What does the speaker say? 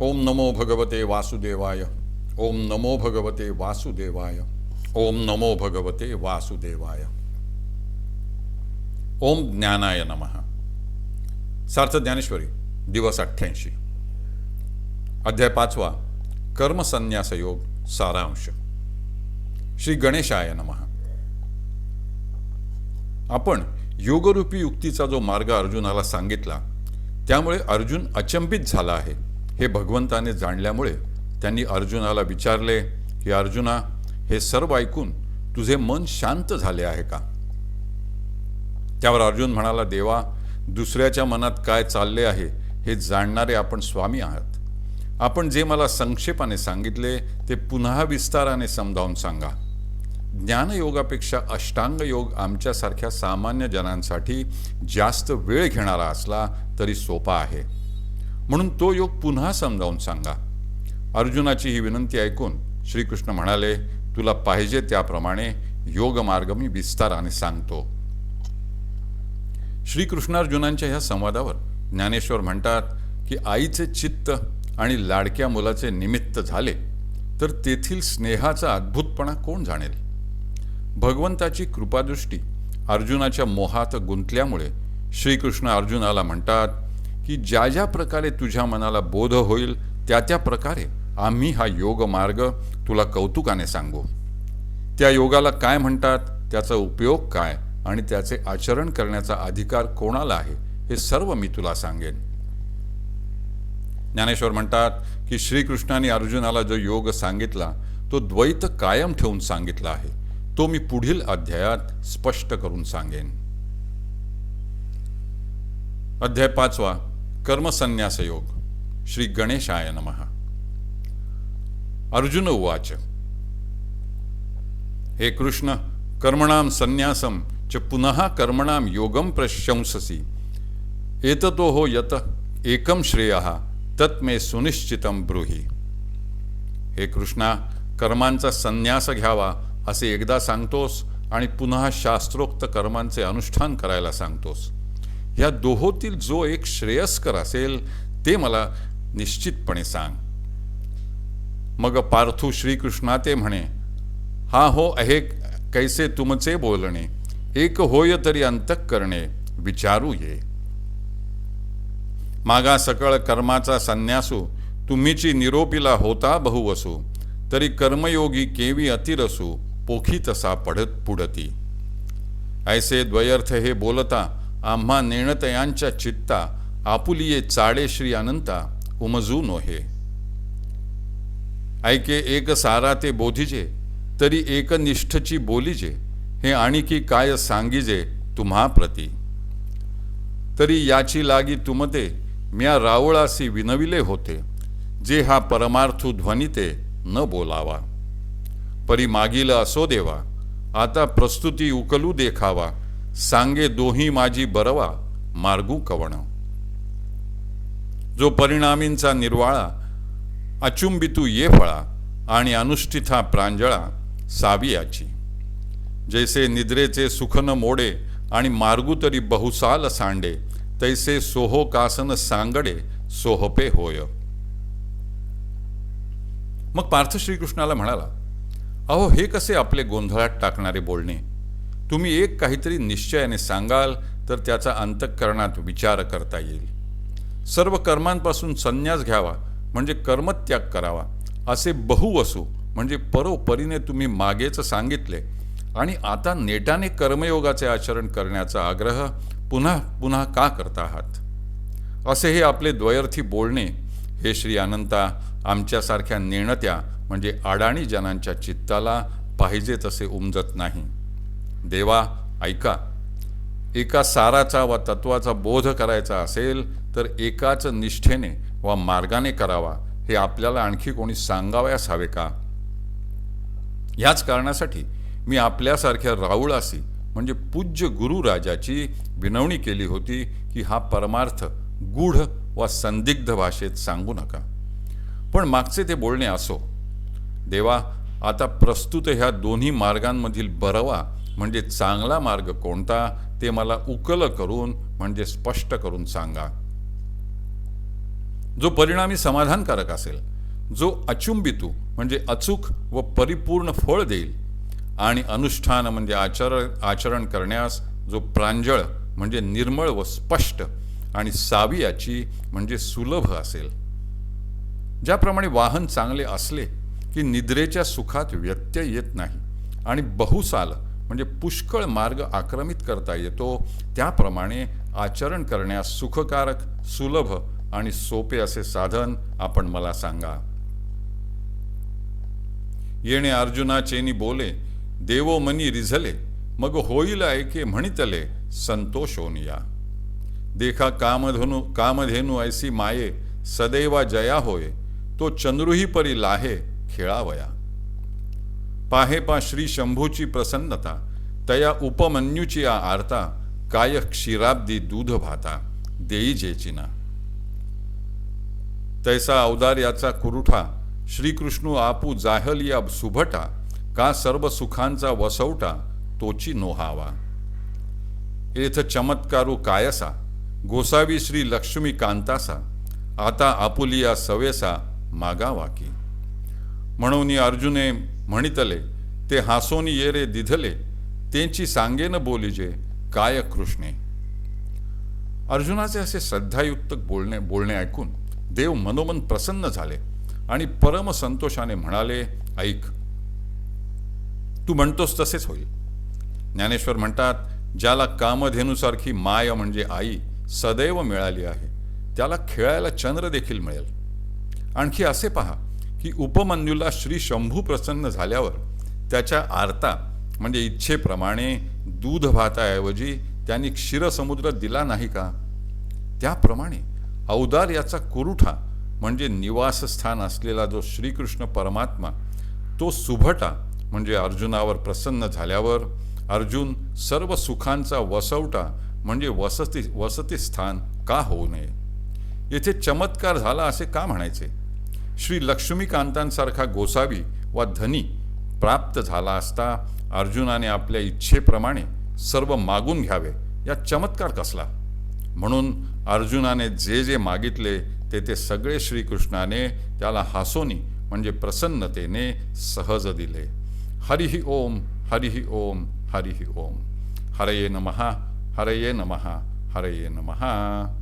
ओम नमो भगवते वासुदेवाय। ओम नमो भगवते वासुदेवाय। ओम नमो भगवते वासुदेवाय। ओम ज्ञानाय नमः। सार्थ ज्ञानेश्वरी दिवस अठ्ठ्याऐंशी। अध्याय पाचवा कर्मसन्यास योग सारांश। श्री गणेशाय नमः। आपण योगरूपी युक्तीचा जो मार्ग अर्जुनाला सांगितला त्यामुळे अर्जुन अचंबित झाला आहे. हे भगवंताने जाणल्यामुळे त्यांनी अर्जुनाला विचारले की अर्जुना हे सर्व ऐकून तुझे मन शांत झाले आहे का? त्यावर अर्जुन म्हणाला देवा दुसऱ्याच्या मनात काय चालले आहे हे जाणणारे आपण स्वामी आहात. आपण जे मला संक्षेपाने सांगितले ते पुन्हा विस्ताराने समजावून सांगा. ज्ञानयोगापेक्षा अष्टांग योग आमच्यासारख्या सामान्य जनांसाठी जास्त वेळ घेणारा असला तरी सोपा आहे. म्हणून तो योग पुन्हा समजावून सांगा. अर्जुनाची ही विनंती ऐकून श्रीकृष्ण म्हणाले तुला पाहिजे त्याप्रमाणे योग मार्ग मी विस्ताराने सांगतो. श्रीकृष्णार्जुनांच्या ह्या संवादावर ज्ञानेश्वर म्हणतात की आईचे चित्त आणि लाडक्या मुलाचे निमित्त झाले तर तेथील स्नेहाचा अद्भुतपणा कोण जाणेल? भगवंताची कृपादृष्टी अर्जुनाच्या मोहात गुंतल्यामुळे श्रीकृष्ण अर्जुनाला म्हणतात की ज्या ज्या प्रकारे तुझ्या मनाला बोध होईल त्या त्या प्रकारे आम्ही हा योग मार्ग तुला कौतुकाने सांगू. त्या योगाला काय म्हणतात? त्याचा उपयोग काय? आणि त्याचे आचरण करण्याचा अधिकार कोणाला आहे? हे सर्व मी तुला सांगेन. ज्ञानेश्वर म्हणतात की श्रीकृष्णाने अर्जुनाला जो योग सांगितला तो द्वैत कायम ठेवून सांगितला आहे. तो मी पुढील अध्यायात स्पष्ट करून सांगेन. अध्याय पाचवा. कर्मसन्यास योग श्री गणेशाय नमः. अर्जुन उवाच हे कृष्ण कर्मणाम संन्यासम च पुनः कर्मणाम योगम प्रशंससी। एततो हो यत एकम श्रेय तत् मे सुनिश्चितम ब्रूही। हे कृष्णा कर्मांचा संन्यास घ्यावा असे एकदा सांगतोस आणि पुन्हा शास्त्रोक्त कर्मांचे अनुष्ठान करायला सांगतोस. ह्या दोहोतील जो एक श्रेयस्कर असेल ते मला निश्चितपणे सांग. मग पार्थू श्रीकृष्णा ते म्हणे हा हो अहे कैसे तुमचे बोलणे? एक होय तरी अंतक करणे विचारू ये मागा सकळ कर्माचा संन्यासू तुम्हीची निरोपीला होता बहुवसू तरी कर्मयोगी केवी अतिरसू पोखी तसा पडत पुढती ऐसे द्वयर्थ हे बोलता आम्हा नेणतयांच्या चित्ता आपुलिये चाडे श्री अनंता उमजू नोहे. ऐके एक सारा ते बोधिजे तरी एकनिष्ठची बोलीजे हे आणखी काय सांगिजे तुम्हा प्रती. तरी याची लागी तुमते म्या रावळासी विनविले होते जे हा परमार्थू ध्वनिते न बोलावा. परी मागील असो देवा आता प्रस्तुती उकलू देखावा सांगे दोही माझी बरवा मार्गू कवण. जो परिणामींचा निर्वाळा अचुंबितू ये फळा आणि अनुष्ठिता प्रांजळा सावियाची. जैसे निद्रेचे सुखन मोडे आणि मार्गू तरी बहुसाल सांडे तैसे सोहो कासन सांगडे सोहपे होय. मग पार्थ श्रीकृष्णाला म्हणाला अहो हे कसे आपले गोंधळात टाकणारे बोलणे? तुम्ही एक काहीतरी निश्चयाने सांगाल तर त्याचा अंतःकरणात विचार करता येईल. सर्व कर्मांपासून संन्यास घ्यावा म्हणजे कर्मत्याग करावा. असे बहुवसू म्हणजे परोपरीने तुम्ही मागेच सांगितले. आणि आता नेटाने कर्मयोगाचे आचरण करण्याचा आग्रह पुन्हा पुन्हा का करता आहात? असे हे आपले द्वयर्थी बोलणे हे श्री अनंता आमच्यासारख्या नेणत्या म्हणजे अडाणी जनांच्या चित्ताला पाहिजे तसे उमजत नाही. देवा ऐका. एका साराचा वा तत्वाचा बोध करायचा असेल तर एकाच निष्ठेने वा मार्गाने करावा हे आपल्याला आणखी कोणी सांगावयास हवे का? याच कारणासाठी मी आपल्यासारख्या राऊळासी म्हणजे पूज्य गुरुराजाची विनवणी केली होती की हा परमार्थ गूढ वा संदिग्ध भाषेत सांगू नका. पण मागचे ते बोलणे असो. देवा आता प्रस्तुत ह्या दोन्ही मार्गांमधील बरवा म्हणजे चांगला मार्ग कोणता? ते मला उकल करून म्हणजे स्पष्ट करून सांगा. जो परिणामी समाधानकारक असेल जो अचुंबितू म्हणजे अचूक व परिपूर्ण फळ देईल आणि अनुष्ठान म्हणजे आचरण आचरण करण्यास जो प्रांजळ म्हणजे निर्मळ व स्पष्ट आणि सावियाची म्हणजे सुलभ असेल. ज्याप्रमाणे वाहन चांगले असले की निद्रेच्या सुखात व्यत्यय येत नाही आणि बहुसाल म्हणजे पुष्कळ मार्ग आक्रमित करता येतो. त्याप्रमाणे आचरण करण्यास सुखकारक सुलभ आणि सोपे असे साधन आपण मला सांगा. येणे अर्जुनाचेनी बोले देवो मनी रिझले मग होईल ऐके म्हणितले संतोषोनिया देखा कामधनु कामधेनू ऐसी माये सदैवा जया होय तो चंद्रुही परी लाहे खेळावया. पाहेपा श्री शंभूची प्रसन्नता तया उपमन्यूची आरता काय क्षीराब्दी दूध भाता देई जेचिना तैसा औदार्याचा कुरुठा श्रीकृष्ण आपू जाहलिया सुभटा का सर्व सुखांचा वसवटा तोची नोहावा. एथ चमत्कारू कायसा गोसावी श्री लक्ष्मी कांतासा आता आपुलिया सवेसा मागावाकी. म्हणून अर्जुने म्हणितले ते हासोन येरे दिधले त्यांची सांगेन बोलिजे काय कृष्णे. अर्जुनाचे असे श्रद्धायुक्त बोलणे बोलणे ऐकून देव मनोमन प्रसन्न झाले आणि परम संतोषाने म्हणाले ऐक तू म्हणतोस तसेच होईल. ज्ञानेश्वर म्हणतात ज्याला कामधेनुसारखी माय म्हणजे आई सदैव मिळाली आहे त्याला खेळायला चंद्र देखील मिळेल. आणखी असे पहा की उपमन्यूला श्री शंभू प्रसन्न झाल्यावर त्याच्या आरता म्हणजे इच्छेप्रमाणे दूध भाताऐवजी त्यांनी क्षीरसमुद्र दिला नाही का? त्याप्रमाणे औदार्याचा कुरुठा म्हणजे निवासस्थान असलेला जो श्रीकृष्ण परमात्मा तो सुभटा म्हणजे अर्जुनावर प्रसन्न झाल्यावर अर्जुन सर्व सुखांचा वसवटा म्हणजे वसती वसतिस्थान का होऊ नये? येथे चमत्कार झाला असे का म्हणायचे? श्री लक्ष्मीकांतांसारखा गोसावी वा धनी प्राप्त झाला असता अर्जुनाने आपल्या इच्छेप्रमाणे सर्व मागून घ्यावे या चमत्कार कसला? म्हणून अर्जुनाने जे जे मागितले ते ते सगळे श्रीकृष्णाने त्याला हासोनी म्हणजे प्रसन्नतेने सहज दिले. हरिहि ओम हरिहि ओम हरिहि ओम. हरये नमहा हरये नमहा हरये नमहा